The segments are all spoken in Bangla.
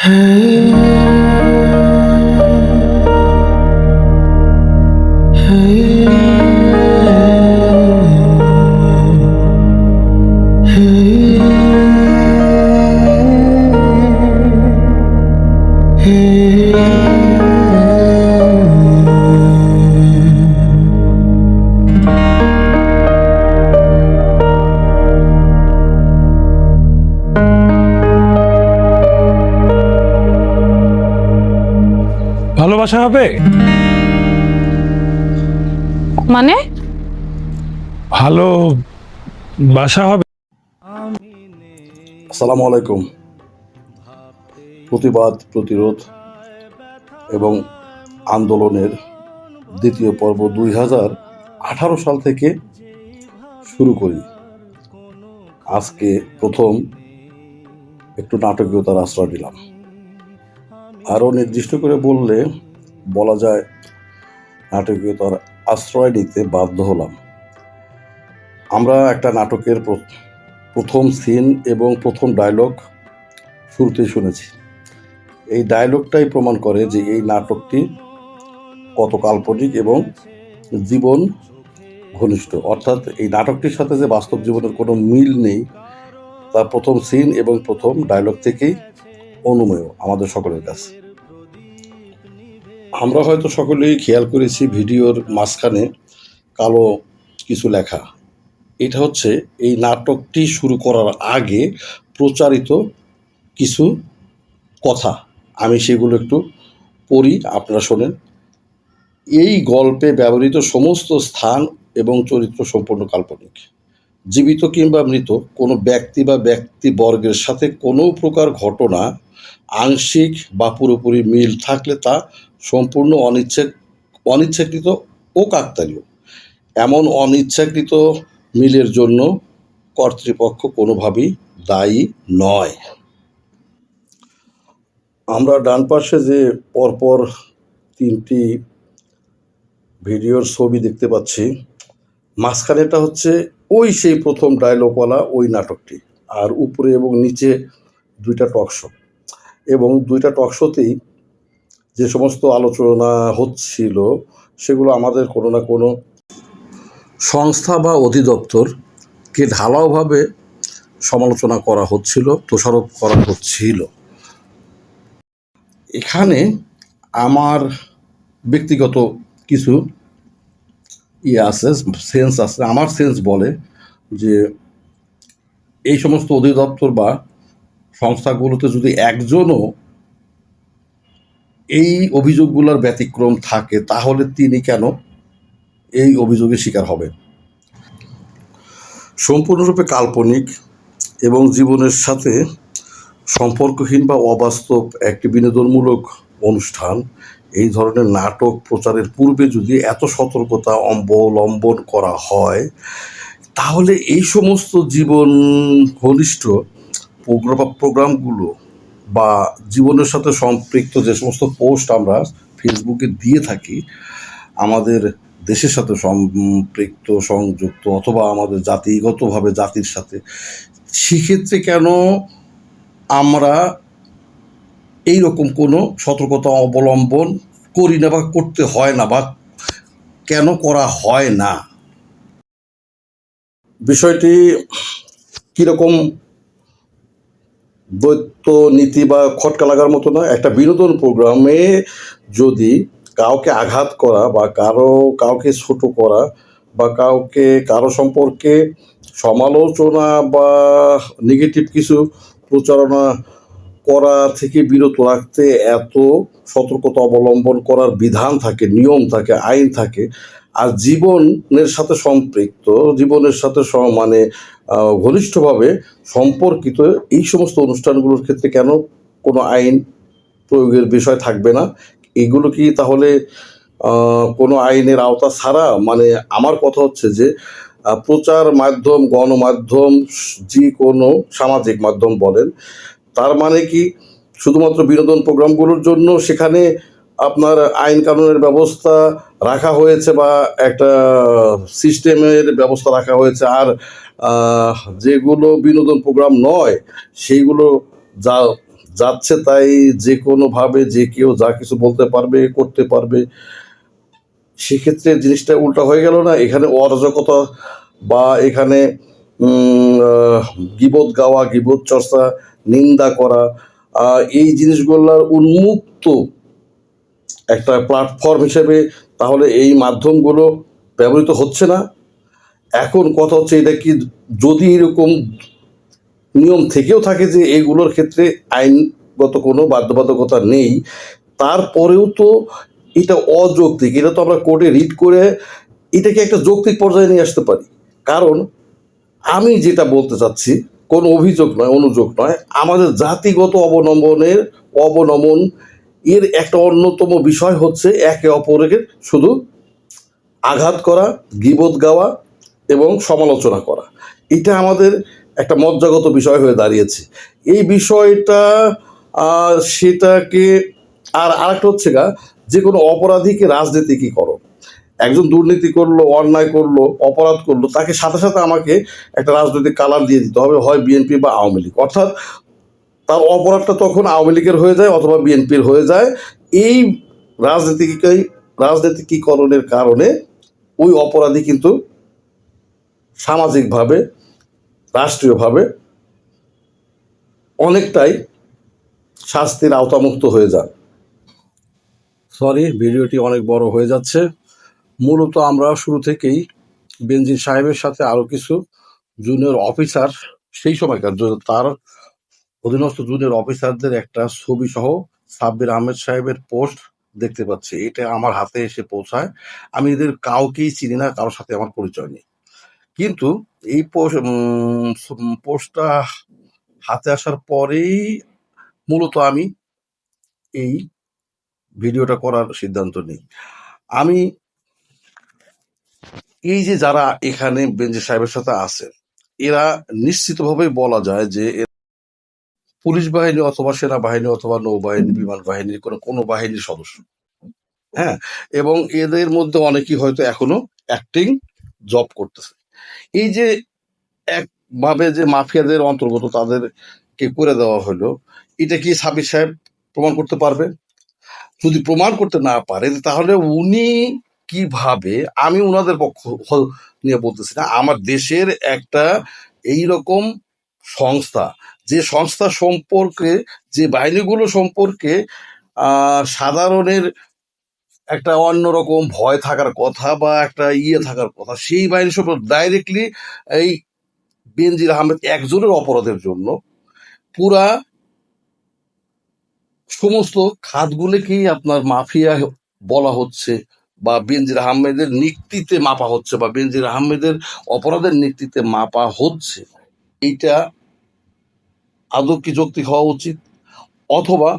Hey ভালোবাসা হবে? মানে? ভালো বাসা হবে। আসসালামু আলাইকুম। প্রতিবাদ প্রতিরোধ এবং আন্দোলনের দ্বিতীয় পর্ব দুই হাজার আঠারো সাল থেকে শুরু করি। আজকে প্রথম একটু নাটকীয়তার আশ্রয় দিলাম আরও নির্দিষ্ট করে বললে বলা যায় নাটকীয়তার আশ্রয় নিতে বাধ্য হলাম। আমরা একটা নাটকের প্রথম সিন এবং প্রথম ডায়লগ শুরুতেই শুনেছি। এই ডায়লগটাই প্রমাণ করে যে এই নাটকটি কত কাল্পনিক এবং জীবন ঘনিষ্ঠ। অর্থাৎ এই নাটকটির সাথে যে বাস্তব জীবনের কোনো মিল নেই তার প্রথম সিন এবং প্রথম ডায়লগ থেকেই অনুমেয় আমাদের সকলের কাছে। আমরা হয়তো সকলেই খেয়াল করেছি ভিডিওর মাঝখানে কালো কিছু লেখা। এটা হচ্ছে এই নাটকটি শুরু করার আগে প্রচারিত কিছু কথা। আমি সেগুলো একটু পড়ি, আপনারা শোনেন। এই গল্পে ব্যবহৃত সমস্ত স্থান এবং চরিত্র সম্পূর্ণ কাল্পনিক। জীবিত কিংবা মৃত, কোনো ব্যক্তি বা ব্যক্তিবর্গের সাথে কোনো প্রকার ঘটনা, আংশিক বা পুরোপুরি মিল থাকলে তা সম্পূর্ণ অনিচ্ছে অনিচ্ছাকৃত ও কাকতালীয়। এমন অনিচ্ছাকৃত মিলের জন্য কর্তৃপক্ষ কোনোভাবেই দায়ী নয়। আমরা ডান পাশে যে পরপর তিনটি ভিডিওর ছবি দেখতে পাচ্ছি মাঝখানেটা হচ্ছে ওই সেই প্রথম ডায়লগওয়ালা ওই নাটকটি, আর উপরে এবং নিচে দুইটা টকশো এবং দুইটা টকশোতেই যে সমস্ত আলোচনা হচ্ছিল, সেগুলো আমাদের কোনো না কোনো সংস্থা বা অধিদপ্তরকে ঢালাওভাবে সমালোচনা করা হচ্ছিল তোষারোপ করা হচ্ছিল। এখানে আমার ব্যক্তিগত কিছু ইয়ে আছে, সেন্স আছে, আমার সেন্স বলে যে এই সমস্ত অধিদপ্তর বা সংস্থাগুলোতে যদি একজনও এই অভিযোগগুলোর ব্যতিক্রম থাকে, তাহলে তিনি কেন এই অভিযোগের শিকার হবেন? সম্পূর্ণরূপে কাল্পনিক এবং জীবনের সাথে সম্পর্কহীন বা অবাস্তব একটি বিনোদনমূলক অনুষ্ঠান। এই ধরনের নাটক প্রচারের পূর্বে যদি এত সতর্কতা অবলম্বন করা হয়, তাহলে এই সমস্ত জীবন ঘনিষ্ঠ প্রোগ্রাম প্রোগ্রামগুলো বা জীবনের সাথে সম্পৃক্ত যে সমস্ত পোস্ট আমরা ফেসবুকে দিয়ে থাকি, আমাদের দেশের সাথে সম্পৃক্ত, সংযুক্ত অথবা আমাদের জাতিগতভাবে জাতির সাথে, সেক্ষেত্রে কেন আমরা এই রকম কোনো সতর্কতা অবলম্বন করি না বা করতে হয় না বা কেন করা হয় না? বিষয়টি কীরকম দ্বৈত নীতি বা খটকা লাগার মতো না, একটা বিনোদন প্রোগ্রামে যদি কাউকে আঘাত করা বা কারও, কাউকে ছোট করা বা কাউকে, কারও সম্পর্কে সমালোচনা বা নেগেটিভ কিছু প্রচারণা করা থেকে বিরত রাখতে এত সতর্কতা অবলম্বন করার বিধান থাকে, নিয়ম থাকে, আইন থাকে আর জীবনের সাথে সম্পৃক্ত, জীবনের সাথে মানে ঘনিষ্ঠভাবে সম্পর্কিত এই সমস্ত অনুষ্ঠানগুলোর ক্ষেত্রে কেন কোনো আইন প্রয়োগের বিষয় থাকবে না? এগুলো কি তাহলে কোনো আইনের আওতা ছাড়া? মানে আমার কথা হচ্ছে যে প্রচার মাধ্যম, গণমাধ্যম, যে কোনো সামাজিক মাধ্যম বলেন, তার মানে কি শুধুমাত্র বিনোদন প্রোগ্রামগুলোর জন্য সেখানে আপনার আইন কানুনের ব্যবস্থা রাখা হয়েছে বা একটা সিস্টেমের ব্যবস্থা রাখা হয়েছে। আর যেগুলো বিনোদন প্রোগ্রাম নয়, সেইগুলো যা, যাচ্ছে তাই যে কোনোভাবে যে কেউ যা কিছু বলতে পারবে, করতে পারবে, সেক্ষেত্রে জিনিসটা উল্টা হয়ে গেল না? এখানে অরাজকতা বা এখানে গীবত গাওয়া, গিবত চর্চা, নিন্দা করা এই জিনিসগুলোর উন্মুক্ত একটা প্ল্যাটফর্ম হিসেবে তাহলে এই মাধ্যমগুলো ব্যবহৃত হচ্ছে না। এখন কথা হচ্ছে এটা কি যদি এরকম নিয়ম থেকেও থাকে যে এগুলোর ক্ষেত্রে আইনগত কোনো বাধ্যবাধকতা নেই, তারপরেও তো এটা অযৌক্তিক। এটা তো আমরা কোর্টে রিড করে এটাকে একটা যৌক্তিক পর্যায়ে নিয়ে আসতে পারি। কারণ আমি যেটা বলতে চাচ্ছি, কোনো অভিযোগ নয়, অনুযোগ নয়, আমাদের জাতিগত অবনমনের অবনমন এর একটা অন্যতম বিষয় হচ্ছে একে অপরকে শুধু আঘাত করা, গিবত গাওয়া এবং সমালোচনা করা। এটা আমাদের একটা মজ্জাগত বিষয় হয়ে দাঁড়িয়েছে। এই বিষয়টা সেটাকে, আর আরেকটা হচ্ছে গা, যে কোনো অপরাধীকে রাজনীতি কী করো? একজন দুর্নীতি করল, অন্যায় করল, অপরাধ করল, তাকে সাথে সাথে আমাকে একটা রাজনৈতিক কালার দিয়ে দিতে হবে, হয় বিএনপি বা আওয়ামী লীগ। অর্থাৎ তার অপরাধটা তখন আওয়ামী লীগের হয়ে যায় অথবা বিএনপির হয়ে যায়। এই রাজনীতিকেই রাজনীতিকীকরণের কারণে ওই অপরাধী কিন্তু সামাজিকভাবে, রাষ্ট্রীয়ভাবে অনেকটাই শাস্তির আওতামুক্ত হয়ে যান সরি ভিডিওটি অনেক বড় হয়ে যাচ্ছে। মূলত আমরা শুরু থেকেই বেনজির সাহেবের সাথে আরও কিছু জুনিয়র অফিসার সেই সময়কার, তার অধীনস্থ জুনিয়র অফিসারদের একটা ছবি সহ সাব্বির আহমেদ সাহেবের পোস্ট দেখতে পাচ্ছি। এটা আমার হাতে এসে পৌঁছায়। আমি এদের কাউকেই চিনি না, কারোর সাথে আমার পরিচয় নেই। কিন্তু এই পোস্টটা হাতে আসার পরেই মূলত আমি এই ভিডিওটা করার সিদ্ধান্ত নিই। আমি এই যে যারা এখানে বেঞ্জে সাহেবের সাথে আছে এরা নিশ্চিতভাবে বলা যায় যে পুলিশ বাহিনী অথবা সেনাবাহিনী অথবা নৌবাহিনী, বিমান বাহিনীর কোনো কোনো বাহিনীর সদস্য। হ্যাঁ? এবং এদের মধ্যে অনেকেই হয়তো এখনও অ্যাক্টিং জব করতেছে। এই যে একভাবে যে মাফিয়াদের অন্তর্গত তাদেরকে করে দেওয়া হলো, এটা কি সাবির সাহেব প্রমাণ করতে পারবে? যদি প্রমাণ করতে না পারে, তাহলে উনি কীভাবে, আমি ওনাদের পক্ষ নিয়ে বলতেছি না, আমার দেশের একটা এই রকম সংস্থা যে সংস্থা সম্পর্কে, যে বাহিনীগুলো সম্পর্কে সাধারণের একটা অন্যরকম ভয় থাকার কথা বা একটা ইয়ে থাকার কথা, সেই বাহিনী সম্পর্কে ডাইরেক্টলি এই বেনজির আহমেদ একজনের অপরাধের জন্য পুরা সমস্ত খাতগুলোকেই আপনার মাফিয়া বলা হচ্ছে বা বেনজির আহমেদের নিক্তিতে মাপা হচ্ছে বা বেনজির আহমেদের অপরাধের নিক্তিতে মাপা হচ্ছে। এইটা আদৌ কি যৌক্তিক হওয়া উচিত? অথবা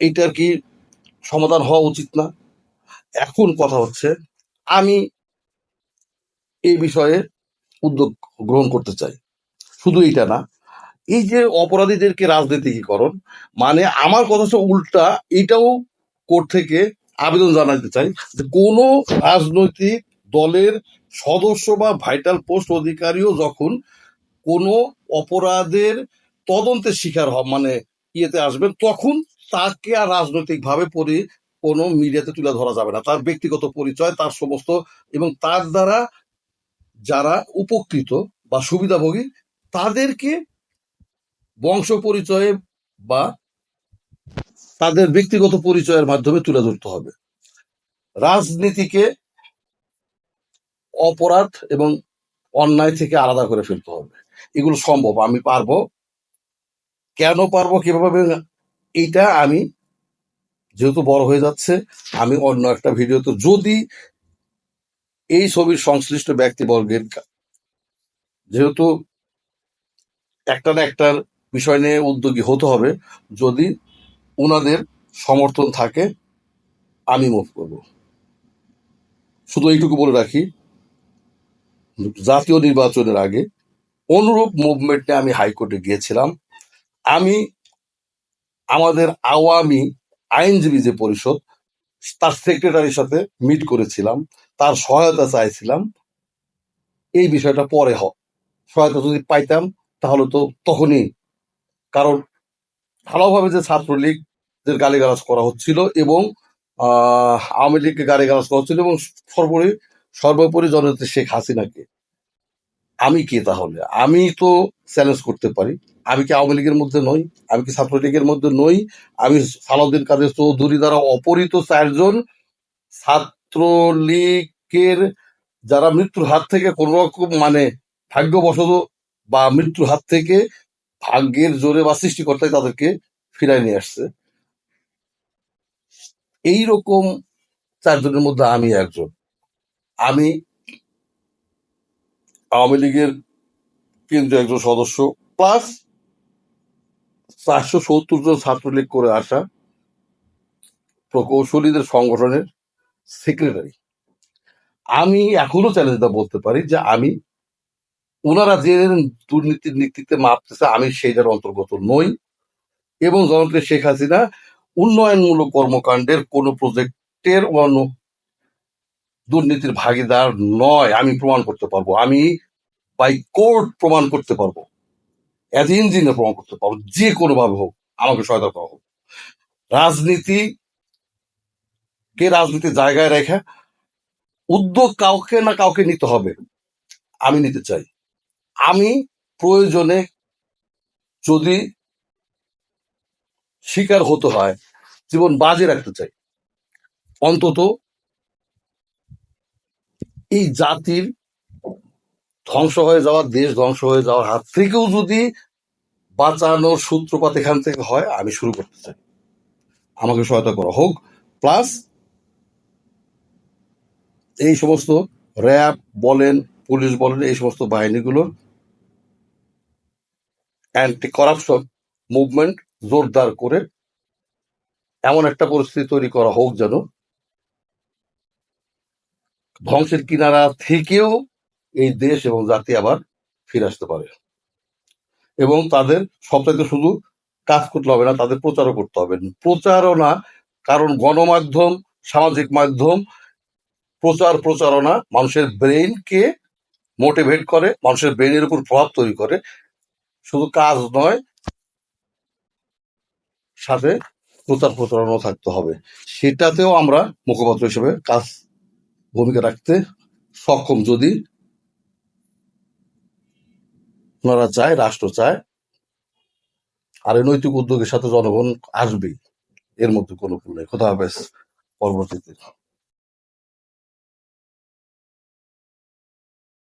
এইটার কি সমাধান হওয়া উচিত না? এখন কথা হচ্ছে, আমি এই বিষয়ে উদ্যোগ গ্রহণ করতে চাই। শুধু এইটা না, এই যে অপরাধীদেরকে রাজনীতিকীকরণ মানে আমার কথা হচ্ছে উল্টা, এটাও কোর্ট থেকে আবেদন জানাতে চাই যে কোনো রাজনৈতিক দলের সদস্য বা ভাইটাল পোস্ট অধিকারীও যখন কোনো অপরাধের তদন্তের শিকার হন মানে ইয়েতে আসবেন, তখন তাকে আর রাজনৈতিকভাবে পরি, কোনো মিডিয়াতে তুলে ধরা যাবে না। তার ব্যক্তিগত পরিচয়, তার সমস্ত এবং তার দ্বারা যারা উপকৃত বা সুবিধাভোগী, তাদেরকে বংশ পরিচয়ে বা তাদের ব্যক্তিগত পরিচয়ের মাধ্যমে তুলে ধরতে হবে। রাজনীতিকে অপরাধ এবং অন্যায় থেকে আলাদা করে ফেলতে হবে। এগুলো সম্ভব, আমি পারব কেন পারব, কীভাবে এইটা আমি যেহেতু বড় হয়ে যাচ্ছে, আমি অন্য একটা ভিডিওতে, যদি এই ছবির সংশ্লিষ্ট ব্যক্তিবর্গের যেহেতু একটা না একটার বিষয় নিয়ে উদ্যোগী হতে হবে, যদি ওনাদের সমর্থন থাকে, আমি মুভ করব। শুধু এইটুকু বলে রাখি, জাতীয় নির্বাচনের আগে অনুরূপ মুভমেন্টে আমি হাইকোর্টে গিয়েছিলাম। আমি আমাদের আওয়ামী আইনজীবী যে পরিষদ, তার সেক্রেটারির সাথে মিট করেছিলাম, তার সহায়তা চাইছিলাম। এই বিষয়টা পরে হ, সহায়তা যদি পাইতাম, তাহলে তো তখনই। কারণ ভালোভাবে যে ছাত্রলীগদের গালিগালাজ করা হচ্ছিল এবং আওয়ামী লীগকে গালিগালাজ করা হচ্ছিল এবং সর্বোপরি সর্বোপরি জননেত্রী শেখ হাসিনাকে। আমি কে তাহলে? আমি তো চ্যালেঞ্জ করতে পারি। আমি কি আওয়ামী লীগের মধ্যে নই? আমি কি ছাত্রলীগের মধ্যে নই? আমি সালাউদ্দিন কাদের চৌধুরী দ্বারা অপহৃত চারজন ছাত্রলীগের যারা মৃত্যুর হাত থেকে কোন রকম মানে ভাগ্যবশত বা মৃত্যুর হাত থেকে ভাগ্যের জোরে বা সৃষ্টিকর্তায় তাদেরকে ফিরাই নিয়ে আসছে। এই রকম চারজনের মধ্যে আমি একজন। আমি আওয়ামী লীগের কেন্দ্রীয় একজন সদস্য, প্লাস চারশো সত্তর জন ছাত্রলীগ করে আসা প্রকৌশলীদের সংগঠনের সেক্রেটারি আমি এখনও চ্যালেঞ্জটা বলতে পারি যে আমি ওনারা যে দুর্নীতির নীতিতে মাপতেছে, আমি সেইটার অন্তর্গত নই এবং জনপ্রিয় শেখ হাসিনা উন্নয়নমূলক কর্মকাণ্ডের কোন প্রজেক্টের অন্য দুর্নীতির ভাগিদার নয়, আমি প্রমাণ করতে পারব। আমি বাই কোর্ট প্রমাণ করতে পারব। অ্যাজ ইঞ্জিনিয়ার প্রমাণ করতে পারব। যে কোনোভাবে হোক, আমাকে সহায়তা করা হোক। রাজনীতি, কে রাজনীতি জায়গায় রেখে উদ্যোগ কাউকে না কাউকে নিতে হবে, আমি নিতে চাই। আমি প্রয়োজনে যদি শিকার হতে হয়, জীবন বাজে রাখতে চাই, অন্তত এই জাতির ধ্বংস হয়ে যাওয়া, দেশ ধ্বংস হয়ে যাওয়ার হাত থেকেও যদি বাঁচানোর সূত্রপাত এখান থেকে হয়, আমি শুরু করতে চাই। আমাকে সহায়তা করা হোক। প্লাস এই সমস্ত র্যাব বলেন, পুলিশ বলেন, এই সমস্ত বাহিনীগুলোর অ্যান্টি করাপশন মুভমেন্ট জোরদার করে এমন একটা পরিস্থিতি তৈরি করা হোক যেন ধ্বংসের কিনারা থেকেও এই দেশ এবং জাতি আবার ফিরে আসতে পারে। এবং তাদের সবচাইতে শুধু কাজ করতে হবে না, তাদের প্রচারও করতে হবে। প্রচারণা কারণ গণমাধ্যম, সামাজিক মাধ্যম, প্রচার প্রচারণা মানুষের ব্রেইনকে মোটিভেট করে, মানুষের ব্রেইনের উপর প্রভাব তৈরি করে। শুধু কাজ নয়, সাথে প্রচার প্রচারণাও থাকতে হবে। সেটাতেও আমরা মুখপাত্র হিসেবে কাজ ভূমিকা রাখতে সক্ষম যদি ওনারা চায়, রাষ্ট্র চায়, আর এই নৈতিক উদ্যোগের সাথে জনগণ আসবেই, এর মধ্যে কোনো ভুল নেই। কোথাও পরবর্তীতে।